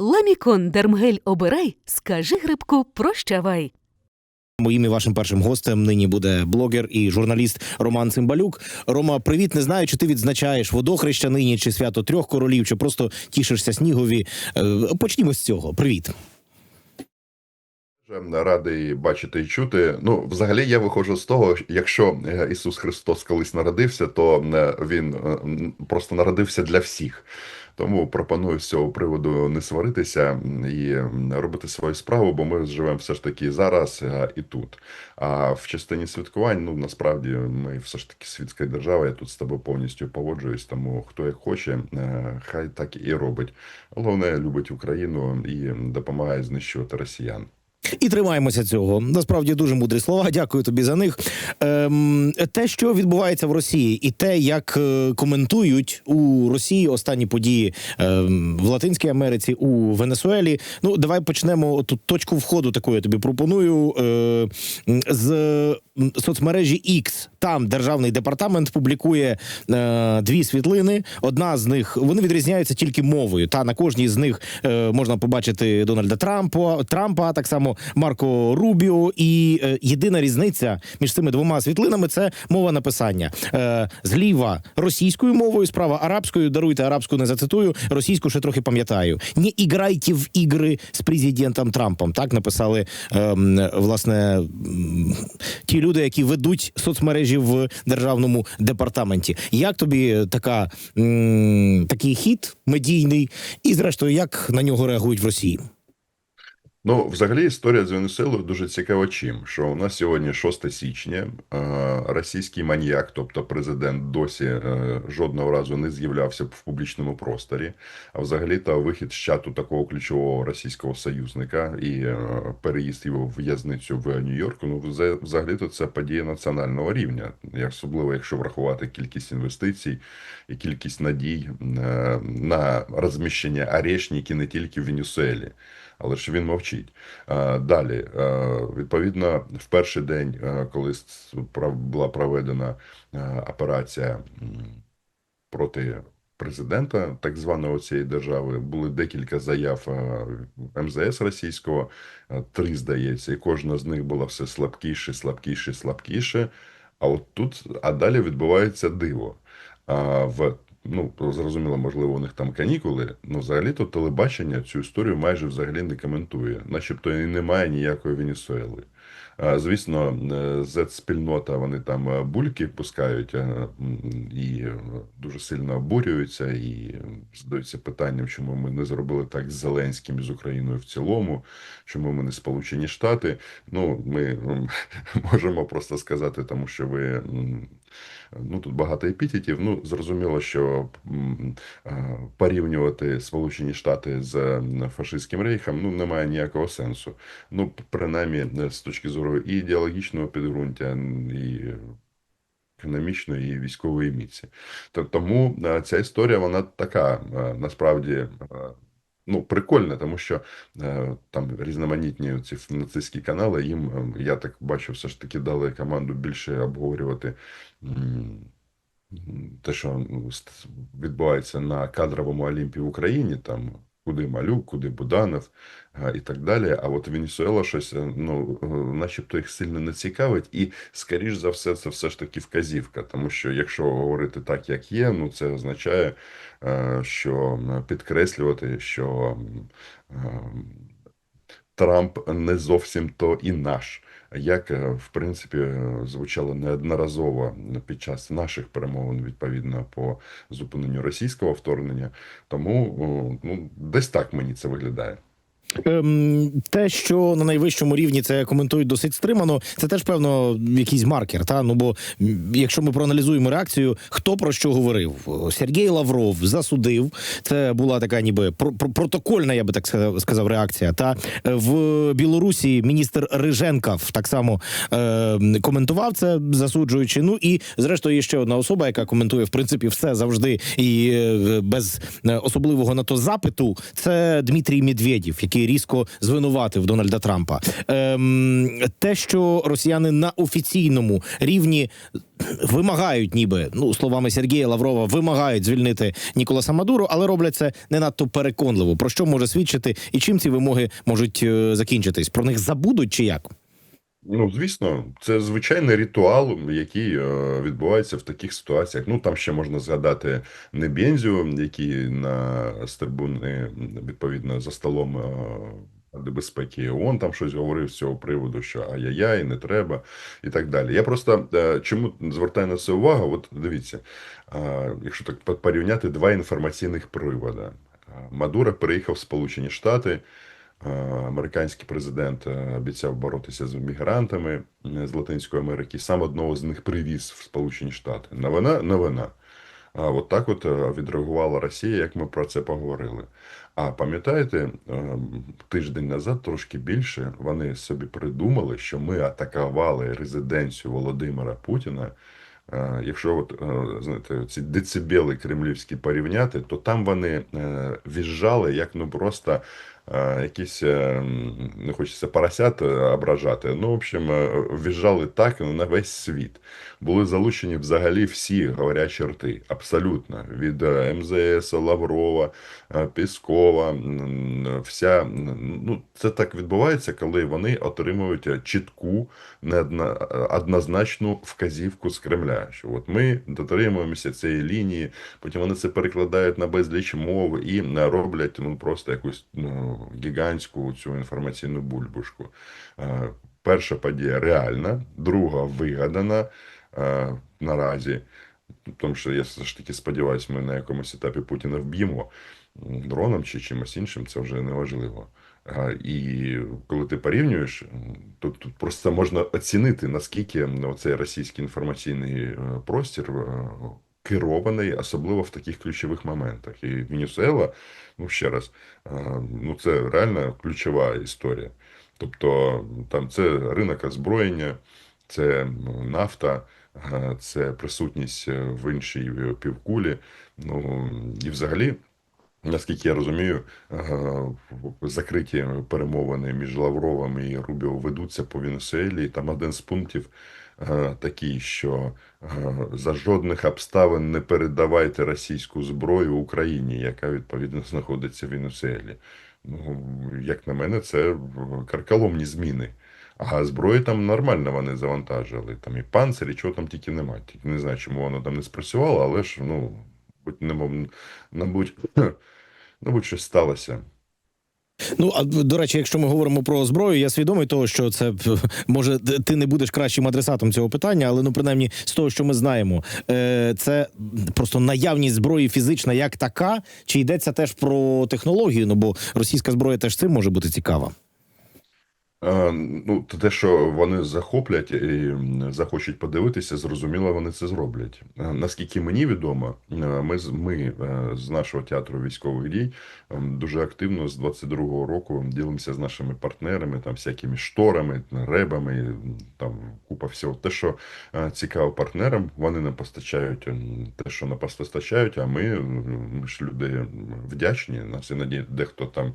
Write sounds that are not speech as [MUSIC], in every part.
Ламікон Дермгель обирай, скажи грибку прощавай. Моїм і вашим першим гостем нині буде блогер і журналіст Роман Цимбалюк. Рома, привіт. Не знаю, чи ти відзначаєш водохреща нині, чи свято трьох королів, чи просто тішишся снігові. Е, Почнімо з цього. Привіт. Радий бачити і чути. Ну, взагалі, я виходжу з того, якщо е, Ісус Христос колись народився, то е, він просто народився для всіх. Тому пропоную з цього приводу не сваритися і робити свою справу, бо ми живемо все ж таки зараз е, і тут. А в частині святкувань, ну насправді ми все ж таки світська держава. Я тут з тобою повністю погоджуюсь. Тому хто як хоче, е, хай так і робить. Головне любить Україну і допомагає знищувати росіян. І тримаємося цього. Насправді дуже мудрі слова. [LAUGHS] Дякую тобі за них. Ем, те, що відбувається в Росії, і те, як е, коментують у Росії останні події ем, в Латинській Америці, у Венесуелі. Ну, давай почнемо тут точку входу. Таку я тобі пропоную е, з соцмережі X. Там державний департамент публікує е, дві світлини. Одна з них вони відрізняються тільки мовою. Та на кожній з них е, можна побачити Дональда Трампа, Трампа, так само Марко Рубіо. І е, єдина різниця між цими двома світлинами це мова написання. Е, зліва російською мовою, справа арабською. Даруйте арабську, не зацитую. Російську ще трохи пам'ятаю. Не іграйте в ігри з президентом Трампом. Так написали ем, власне ті люди, які ведуть соцмережі в державному департаменті. Як тобі така м, такий хід медійний, і зрештою, як на нього реагують в Росії? Ну, взагалі, історія з Венесуелою дуже цікава чим, що у нас сьогодні 6 січня, російський маньяк, тобто президент, досі е, жодного разу не з'являвся в публічному просторі. А взагалі та вихід з чату такого ключового російського союзника і е, переїзд його в в'язницю в Нью-Йорку. Ну, вза- взагалі-то це подія національного рівня, особливо, якщо врахувати кількість інвестицій і кількість надій е, на розміщення арешники не тільки в Венесуелі але ж він мовчить. Е, Далі, е, відповідно, в перший день, е, коли була проведена операція проти президента так званої цієї держави, були декілька заяв МЗС російського, три здається, і кожна з них була все слабкіше, слабкіше, слабкіше. А от тут, а далі відбувається диво. В ну зрозуміло, можливо, у них там канікули. Ну, взагалі-то телебачення цю історію майже взагалі не коментує, начебто і немає ніякої Венесуели. Звісно, е, Z-спільнота вони там е, бульки пускають е, і е, дуже сильно обурюються і е, задаються питанням, чому ми не зробили так з Зеленським і з Україною в цілому, чому ми не Сполучені Штати. Ну, ми [LAUGHS] можемо просто сказати, тому що ви. Ну, тут багато епітетів. Ну, зрозуміло, що е, порівнювати Сполучені Штати з фашистським рейхом ну, немає ніякого сенсу. Ну, принаймні, е, з точки зору і ідеологічного підґрунтя, і економічної, і військової міці. Тому е, ця історія, вона така, е, насправді. е, Ну, прикольно, тому що е, там різноманітні ці нацистські канали, їм, е, я так бачу, все ж таки дали команду більше обговорювати те, що ну, відбувається на кадровому Олімпі в Україні, там куди Малюк, куди Буданов е, і так далі. А от Венесуела щось, е, ну, е, начебто їх сильно не цікавить, і, скоріш за все, це все ж таки вказівка, тому що якщо говорити так, як є, ну це означає, що підкреслювати, що Трамп не зовсім то і наш. Як е, в принципі е, звучало неодноразово під час наших перемовин відповідно по зупиненню російського вторгнення, тому ну десь так мені це виглядає. Ем, те, що на найвищому рівні це коментують досить стримано, це теж певно якийсь маркер. Та ну бо якщо ми проаналізуємо реакцію, хто про що говорив, Сергій Лавров засудив. Це була така, ніби про- про- протокольна, я би так ска- сказав, реакція. Та Е, в Білорусі міністр Риженков так само е, коментував це, засуджуючи. Ну і зрештою є ще одна особа, яка коментує в принципі все завжди і е, без е, особливого на то запиту. Це Дмитрій Медведєв, який Зеленський різко звинуватив Дональда Трампа. Ем, те, що росіяни на офіційному рівні вимагають, ніби ну словами Сергія Лаврова, вимагають звільнити Ніколаса Мадуро, але роблять це не надто переконливо. Про що може свідчити і чим ці вимоги можуть е, закінчитись? Про них забудуть чи як? Ну, звісно, це звичайний ритуал, який е, відбувається в таких ситуаціях. Ну, там ще можна згадати Небензю, який на з трибуни, відповідно, за столом е, Ради безпеки ООН там щось говорив з цього приводу, що ай-яй-яй, не треба, і так далі. Я просто е, чому звертаю на це увагу? От дивіться, е, якщо так порівняти два інформаційних приводи. Е, Мадуро переїхав в Сполучені Штати. Е, Американський президент е, обіцяв боротися з мігрантами е, з Латинської Америки. Сам одного з них привіз в Сполучені Штати. Новина, новина. А от так от відреагувала Росія, як ми про це поговорили. А пам'ятаєте, тиждень назад, трошки більше, вони собі придумали, що ми атакували резиденцію Володимира Путіна. Якщо от, знаєте, ці децибели кремлівські порівняти, то там вони в'їжджали як ну просто якісь, е, не хочеться поросят е, ображати, ну, в общем, е, в'їжджали так на весь світ. Були залучені взагалі всі говорячі рти, абсолютно. Від МЗС, Лаврова, Піскова, вся, ну, це так відбувається, коли вони отримують чітку, однозначну вказівку з Кремля, що от ми дотримуємося цієї лінії, потім вони це перекладають на безліч мов і роблять ну, просто якусь ну, гігантську цю інформаційну бульбушку. Е, Перша подія реальна, друга вигадана е, наразі. Тому що я все ж таки сподіваюся, ми на якомусь етапі Путіна вб'ємо дроном чи чимось іншим, це вже не важливо. А, І коли ти порівнюєш, то тут просто можна оцінити, наскільки цей російський інформаційний е, простір е, керований, особливо в таких ключових моментах. І Венесуела, ну ще раз, ну це реально ключова історія. Тобто там це ринок озброєння, це ну, нафта, це присутність е, в іншій е, півкулі. Ну і взагалі. Наскільки я розумію, закриті перемовини між Лавровим і Рубіо ведуться по Венесуелі. І там один з пунктів такий, що е, за жодних обставин не передавайте російську зброю Україні, яка відповідно знаходиться в Венесуелі. Ну, як на мене, це карколомні зміни. А зброї там нормально вони завантажили. Там і панцирі, чого там тільки немає. Тільки не знаю, чому воно там не спрацювало, але ж, ну, будь не мов, мабуть, мабуть, щось сталося. Ну а до речі, якщо ми говоримо про зброю, я свідомий того, що це [LAUGHS] може ти не будеш кращим адресатом цього питання, але ну принаймні з того, що ми знаємо, е, це просто наявність зброї фізична як така, чи йдеться теж про технологію? Ну бо російська зброя теж цим може бути цікава. Е, Ну, те, що вони захоплять і захочуть подивитися, зрозуміло, вони це зроблять. Е, Наскільки мені відомо, е, ми з ми з нашого театру військових дій дуже активно з 22-го року ділимося з нашими партнерами, там всякими шторами, ребами, там купа всього. Те, що цікаво партнерам, вони нам постачають те, що нам постачають, а ми, ми ж люди вдячні. Нас іноді дехто там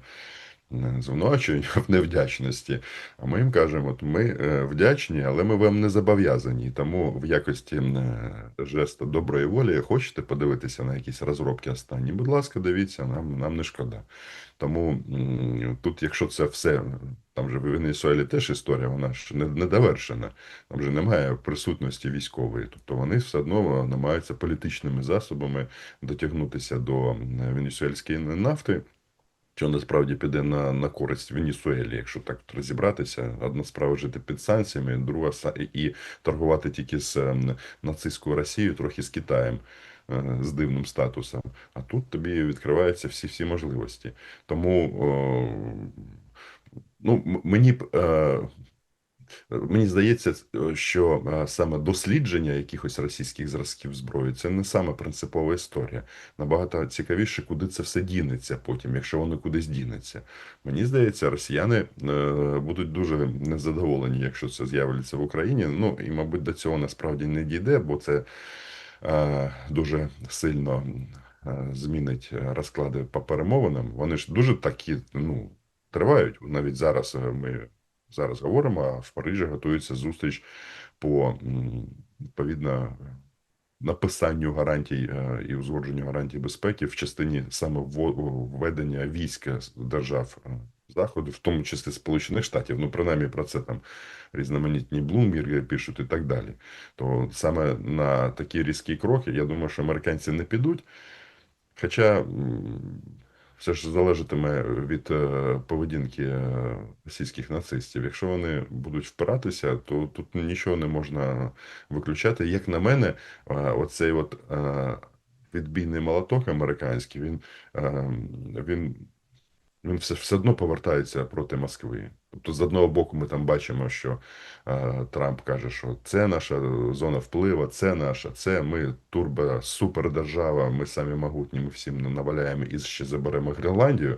звинувачують в невдячності. А ми їм кажемо: от ми е, вдячні, але ми вам не зобов'язані. Тому в якості е, жесту доброї волі хочете подивитися на якісь розробки останні. Будь ласка, дивіться, нам, нам не шкода. Тому тут, якщо це все, там же в Венесуелі теж історія, вона ж не, не довершена. Там же немає присутності військової. Тобто вони все одно намагаються політичними засобами дотягнутися до е, венесуельської нафти. Що насправді піде на, на користь Венесуелі, якщо так розібратися. Одна справа жити під санкціями, друга і торгувати тільки з ем, нацистською Росією, трохи з Китаєм е, з дивним статусом. А тут тобі відкриваються всі всі можливості. Тому ну, мені. Е, Мені здається, що е, саме дослідження якихось російських зразків зброї це не саме принципова історія. Набагато цікавіше, куди це все дінеться потім, якщо воно кудись дінеться. Мені здається, росіяни е, будуть дуже незадоволені, якщо це з'явиться в Україні. Ну і, мабуть, до цього насправді не дійде, бо це е, дуже сильно е, змінить розклади по перемовинам. Вони ж дуже такі, ну. тривають. Навіть зараз е, ми зараз говоримо, а в Парижі готується зустріч по відповідно написанню гарантій е, і узгодженню гарантій безпеки в частині саме введення війська держав е, заходу, в тому числі Сполучених Штатів. Ну, принаймні про це там різноманітні Блумберги пишуть і так далі. То саме на такі різкі кроки, я думаю, що американці не підуть. Хоча все ж залежатиме від е, поведінки е, російських нацистів. Якщо вони будуть впиратися, то тут нічого не можна виключати. Як на мене, е, оцей от відбійний молоток американський, він, е, він, він все, все одно повертається проти Москви. Тобто, з одного боку, ми там бачимо, що е, Трамп каже, що це наша зона впливу, це наша, це ми турбо супердержава, ми самі могутні, ми всім наваляємо і ще заберемо Гренландію.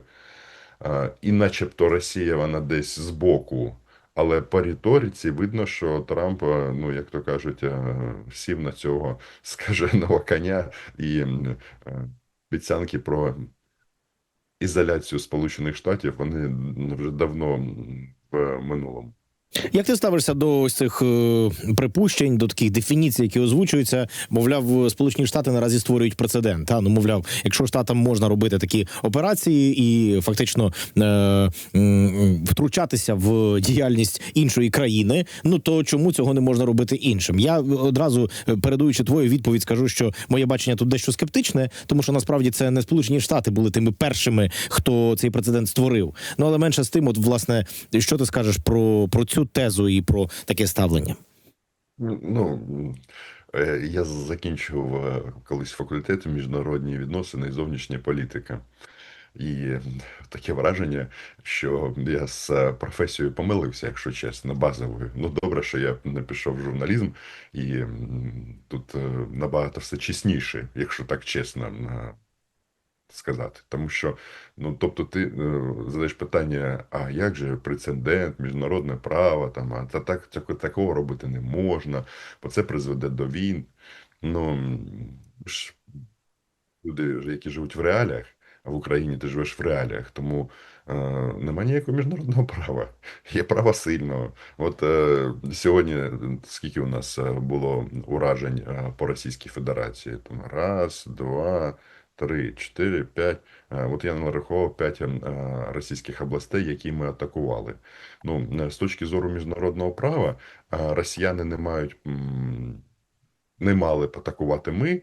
Е, і начебто Росія вона десь збоку. Але по риториці видно, що Трамп, е, ну як то кажуть, е, сів на цього скаженого коня і е, обіцянки про ізоляцію Сполучених Штатів вони вже давно в минулому. Як ти ставишся до ось цих е, припущень, до таких дефініцій, які озвучуються? Мовляв, Сполучені Штати наразі створюють прецедент. Та ну мовляв, якщо штатам можна робити такі операції і фактично е, втручатися в діяльність іншої країни, ну то чому цього не можна робити іншим? Я одразу е, передуючи твою відповідь, скажу, що моє бачення тут дещо скептичне, тому що насправді це не Сполучені Штати були тими першими, хто цей прецедент створив. Ну але менше з тим, от власне, що ти скажеш про, про цю тезу і про таке ставлення? Ну, е, я закінчував е, колись факультет міжнародні відносини і зовнішня політика. І таке враження, що я з е, професією помилився, якщо чесно, базовою. Ну, добре, що я не пішов в журналізм, і тут набагато все чесніше, якщо так чесно сказати. Тому що, ну, тобто, ти е, задаєш питання: а як же прецедент, міжнародне право, там, а та так, так, такого робити не можна, бо це призведе до війн. Ну, люди, які живуть в реаліях, а в Україні ти живеш в реаліях, тому е, немає ніякого міжнародного [LAUGHS] права. Є право сильного. От е, сьогодні, е, скільки у нас е, було уражень по Російській Федерації? Там раз, два, три, чотири, п'ять. Е, От я нарахував п'ять е, російських областей, які ми атакували. Ну, е, з точки зору міжнародного права, е, росіяни не мають. Не мали б атакувати ми,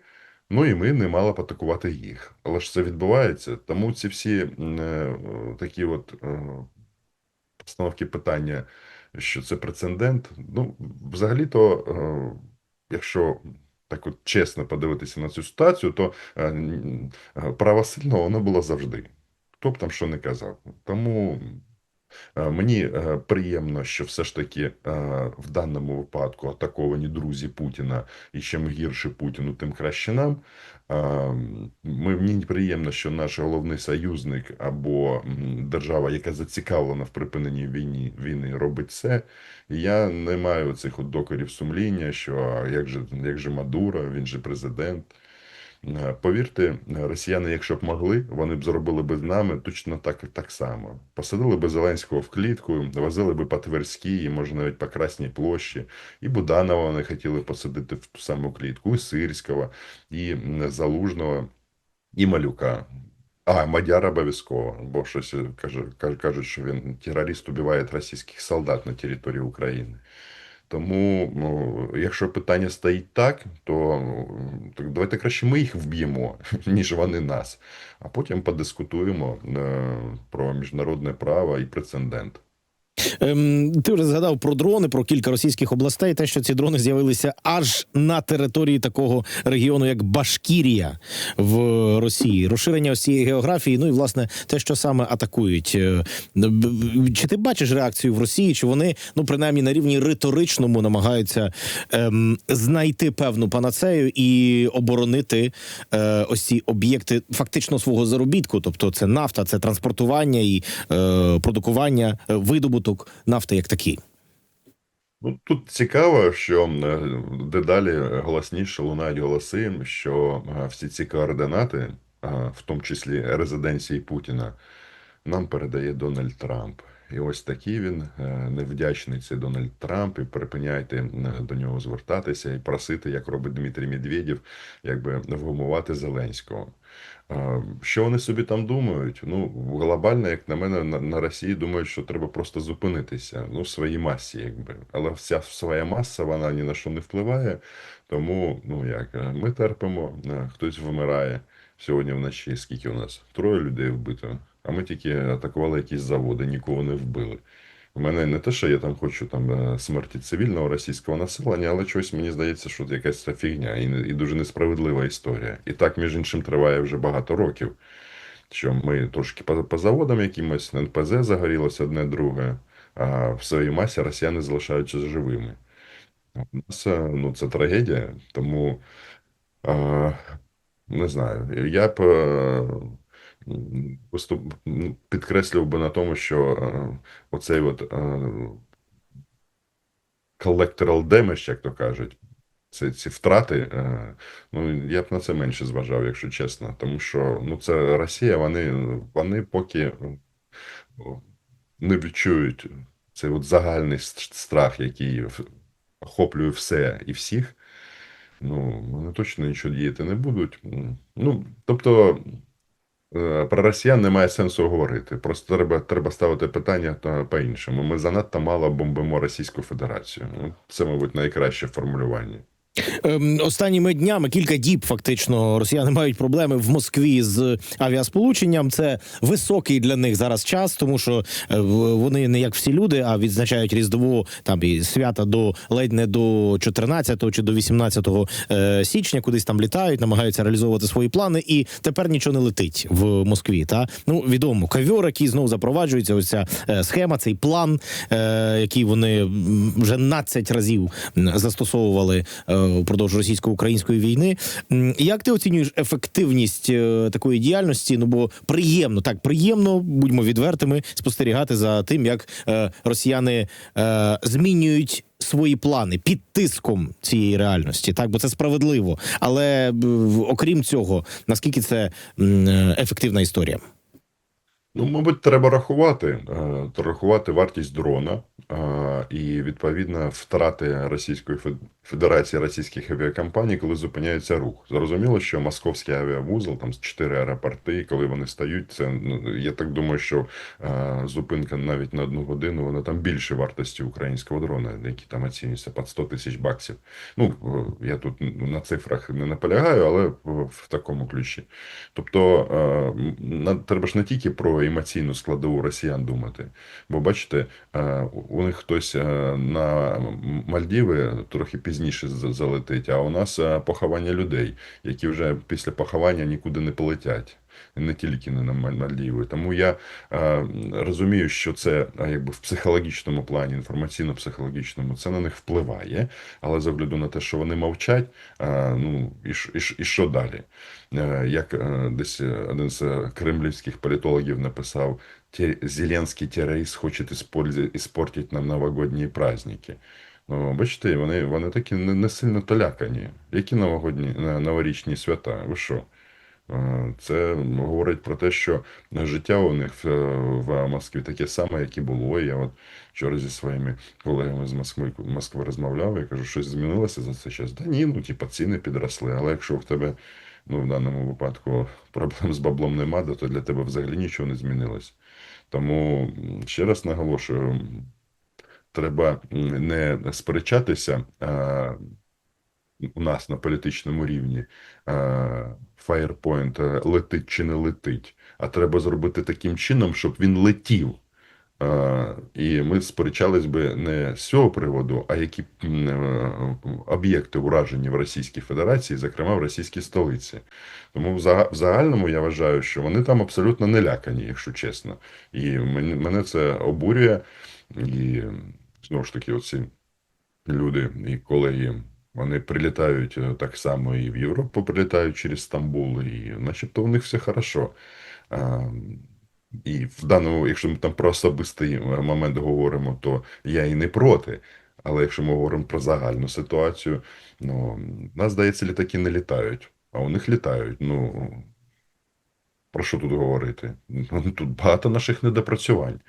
Ну і ми не мали б атакувати їх. Але ж це відбувається. Тому ці всі е, такі от е, постановки питання, що це прецедент. Ну, взагалі-то, е, якщо так от чесно подивитися на цю ситуацію, то е, е, право сильного воно було завжди. Хто б там що не казав. Тому Мені е, приємно, що все ж таки е, в даному випадку атаковані друзі Путіна, і чим гірше Путіну, тим краще нам. Е, мені приємно, що наш головний союзник або держава, яка зацікавлена в припиненні війни, війни, робить це. Я не маю цих докорів сумління, що як же, як же Мадуро, він же президент. Е, Повірте, росіяни, якщо б могли, вони б зробили би з нами точно так так само. Посадили би Зеленського в клітку, возили би по Тверській, може навіть по Красній площі, і Буданова вони хотіли посадити в ту саму клітку, і Сирського, і Залужного, і Малюка. А, Мадяр обов'язково, бо щось е, кажуть, що він терорист убиває російських солдат на території України. Тому, ну, якщо питання стоїть так, то, ну, так давайте краще ми їх вб'ємо, [LAUGHS] ніж вони нас. А потім подискутуємо е, про міжнародне право і прецедент. Ем, ти вже згадав про дрони, про кілька російських областей. Те, що ці дрони з'явилися аж на території такого регіону, як Башкірія в Росії. Розширення цієї географії. Ну і власне те, що саме атакують. Е, Чи ти бачиш реакцію в Росії? Чи вони ну принаймні на рівні риторичному намагаються ем, знайти певну панацею і оборонити е, ось ці об'єкти фактично свого заробітку? Тобто, це нафта, це транспортування і е, продукування, е, видобуток нафти як такий. Ну, тут цікаво, що е, дедалі голосніше лунають голоси, що е, всі ці координати, е, в тому числі резиденції Путіна, нам передає Дональд Трамп. І ось такий він е, невдячний цей Дональд Трамп, і припиняйте е, до нього звертатися і просити, як робить Дмитрій Медведєв, якби вгумувати Зеленського. Що вони собі там думають? Ну, глобально, як на мене, на, на Росії думають, що треба просто зупинитися ну, в своїй масі, якби. Але вся своя маса, вона ні на що не впливає. Тому, ну як, е, ми терпимо, е, хтось вмирає. Сьогодні вночі скільки у нас? Троє людей вбито. А ми тільки атакували якісь заводи, нікого не вбили. У мене не те, що я там хочу там е, смерті цивільного російського населення, але щось мені здається, що це якась ця фігня і, і дуже несправедлива історія. І так, між іншим, триває вже багато років. Що ми трошки по, по заводам якимось НПЗ загорілося одне друге, а в своїй масі росіяни залишаються живими. У нас е, ну, це трагедія, тому е, не знаю. Я б е, виступ, підкреслював би на тому, що е, оцей от е, collectoral damage, як то кажуть, ці, ці втрати, е, ну я б на це менше зважав, якщо чесно. Тому що ну, це Росія, вони, вони поки не відчують цей от загальний страх, який охоплює все і всіх. Ну, вони точно нічого діяти не будуть. Ну, тобто, про росіян немає сенсу говорити. Просто треба, треба ставити питання та по-іншому. Ми занадто мало бомбимо Російську Федерацію. Ну, Це, мабуть, найкраще формулювання. Ем, Останніми днями кілька діб фактично росіяни мають проблеми в Москві з авіасполученням. Це високий для них зараз час, тому що е, вони не як всі люди, а відзначають різдво там і свята до ледь не до 14 чи до 18 е, січня, кудись там літають, намагаються реалізовувати свої плани, і тепер нічого не летить в Москві. Та ну відомо ковьор, який знову запроваджується. Ось ця е, схема, цей план, який вони вже 12 разів застосовували впродовж російсько-української війни. Як ти оцінюєш ефективність е, такої діяльності? Ну бо приємно, так приємно, будьмо відвертими, спостерігати за тим, як е, росіяни е, змінюють. Свої плани під тиском цієї реальності, так бо це справедливо. Але окрім цього, наскільки це ефективна історія? Ну, мабуть, треба рахувати, рахувати вартість дрона і відповідно втрати Російської Федерації російських авіакомпаній, коли зупиняється рух. Зрозуміло, що московський авіавузол, там чотири аеропорти, коли вони стають, це ну я так думаю, що е, зупинка навіть на одну годину, вона там більше вартості українського дрона, які там оцінюються під 100 тисяч баксів. Ну е, я тут на цифрах не наполягаю, але в, такому ключі. Тобто е, треба ж не тільки про емоційну складову росіян думати. Бо бачите, е, у них хтось е, на Мальдіви трохи пізніше з- залетить, а у нас е, поховання людей, які вже після поховання нікуди не полетять. Не тільки не на Мальдіви. Тому я е, розумію, що це е, якби в психологічному плані, інформаційно-психологічному, це на них впливає. Але з огляду на те, що вони мовчать, е, ну і, і, і що далі? Е, Як е, десь один з е, кремлівських політологів написав, Зеленський террорист хоче іспортити нам новогодні праздники. Ну, бачите, вони, вони такі не, не сильно толякані. Які новогодні е, новорічні свята? Ви що? Е, Це говорить про те, що життя у них в, в Москві таке саме, як і було. Я от вчора зі своїми колегами з Москви, Москви розмовляв, я кажу, щось змінилося за цей час. Да ні, ну типа ціни підросли. Але якщо в тебе ну, в даному випадку проблем з баблом нема, то для тебе взагалі нічого не змінилось. Тому ще раз наголошую, треба не сперечатися. А, у нас на політичному рівні Firepoint е, летить чи не летить, а треба зробити таким чином, щоб він летів. Е, І ми сперечались би не з цього приводу, а які е, об'єкти уражені в Російській Федерації, зокрема в російській столиці. Тому в зага- в загальному я вважаю, що вони там абсолютно не лякані, якщо чесно. І мене це обурює. І знову ж таки, оці люди і колеги, вони прилітають е, так само і в Європу прилітають через Стамбул, і начебто у них все хорошо. А, І в даному, якщо ми там про особистий е, момент говоримо, то я і не проти. Але якщо ми говоримо про загальну ситуацію, ну, нас, здається, літаки не літають, а у них літають. Ну, Про що тут говорити? [LAUGHS] Тут багато наших недопрацювань.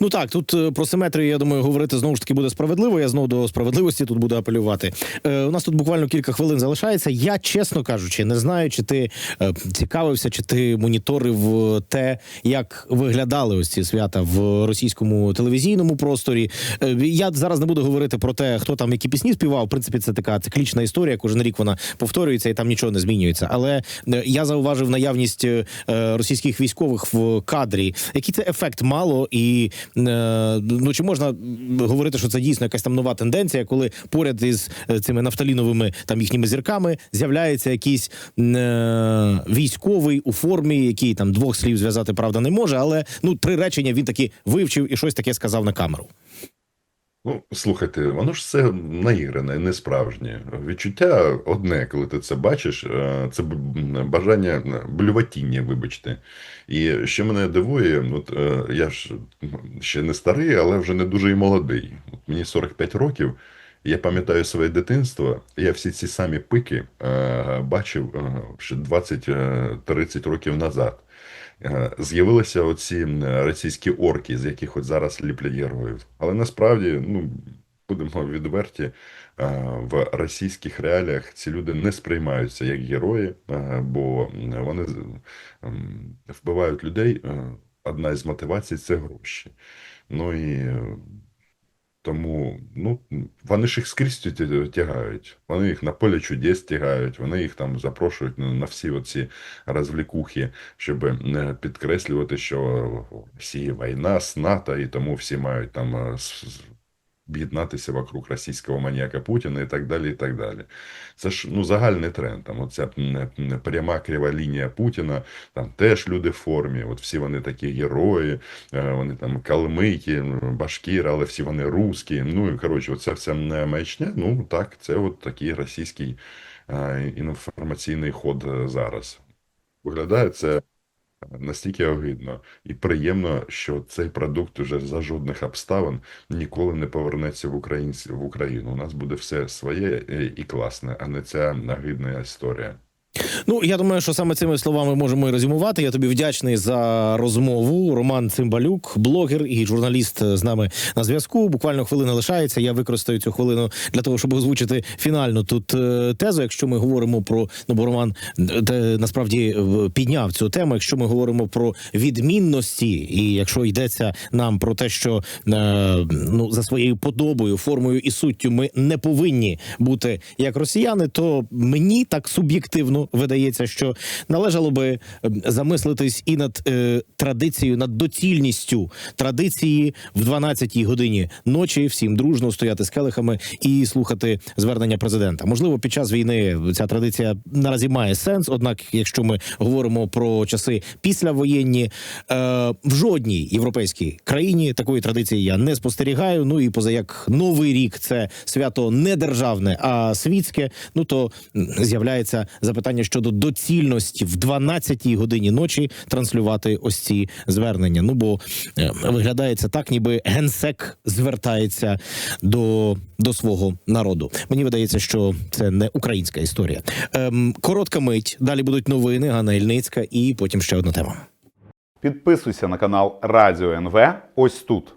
Ну так, тут е, про симетрію, я думаю, говорити знову ж таки буде справедливо. Я знову до справедливості тут буду апелювати. Е, у нас тут буквально кілька хвилин залишається. Я, чесно кажучи, не знаю, чи ти е, цікавився, чи ти моніторив е, те, як виглядали ось ці свята в російському телевізійному просторі. Е, я зараз не буду говорити про те, хто там які пісні співав. В принципі, це така циклічна історія. Кожен рік вона повторюється і там нічого не змінюється. Але е, я зауважив наявність е, російських військових в кадрі. Який це ефект мало, і е, ну чи можна говорити, що це дійсно якась там нова тенденція, коли поряд із е, цими нафталіновими там їхніми зірками з'являється якийсь е, військовий у формі, який там двох слів зв'язати правда не може, але ну три речення він таки вивчив і щось таке сказав на камеру. Ну, слухайте, воно ж все наігране, не справжнє. Відчуття одне, коли ти це бачиш, е, це бажання блюватіння, вибачте. І що мене дивує, от е, я ж ще не старий, але вже не дуже і молодий. От мені 45 років. і Я пам'ятаю своє дитинство. Я всі ці самі пики е, бачив ще 20-30 років назад. Е, З'явилися оці російські орки, з яких от зараз ліплять героїв. Але насправді, ну будемо відверті, е, в російських реаліях ці люди не сприймаються як герої, е, бо вони вбивають людей. Одна із мотивацій це гроші. Ну і тому ну, вони ж їх скрізь тя- тягають. Вони їх на поле чудес тягають, вони їх там запрошують на, всі оці розвлікухи, щоб е, підкреслювати, що всі війна з НАТО, і тому всі мають там е, об'єднатися вокруг російського маніяка Путіна і так далі. і так далі. Це ж ну, загальний тренд. Там оця пряма крива лінія Путіна, там теж люди в формі, от всі вони такі герої, е, вони там калмики, башкіри, але всі вони русські. Ну і коротше, оця вся маячня, ну так, це от такий російський е, інформаційний ход е, зараз. Виглядає це настільки огидно і приємно, що цей продукт уже за жодних обставин ніколи не повернеться в Українці в Україну. У нас буде все своє е, і класне, а не ця нагидна історія. Ну я думаю, що саме цими словами можемо і резюмувати. Я тобі вдячний за розмову. Роман Цимбалюк, блогер і журналіст з нами на зв'язку. Буквально хвилина лишається. Я використаю цю хвилину для того, щоб озвучити фінальну тут е, тезу. Якщо ми говоримо про ну, бо Роман е, те, насправді е, підняв цю тему. Якщо ми говоримо про відмінності, і якщо йдеться нам про те, що е, ну за своєю подобою, формою і суттю ми не повинні бути як росіяни, то мені так суб'єктивно видається, що належало би е, замислитись і над е, традицією, над доцільністю традиції в 12-й годині ночі всім дружно стояти з келихами і слухати звернення президента. Можливо, під час війни ця традиція наразі має сенс. Однак, якщо ми говоримо про часи післявоєнні, е, в жодній європейській країні такої традиції я не спостерігаю. Ну і поза як новий рік це свято не державне, а світське. Ну то з'являється запитання щодо доцільності в 12-й годині ночі транслювати ось ці звернення. Ну бо е, виглядає це так, ніби генсек звертається до, до свого народу. Мені видається, що це не українська історія. Ем, коротка мить. Далі будуть новини. Ганна Ільницька, і потім ще одна тема. Підписуйся на канал Радіо НВ ось тут.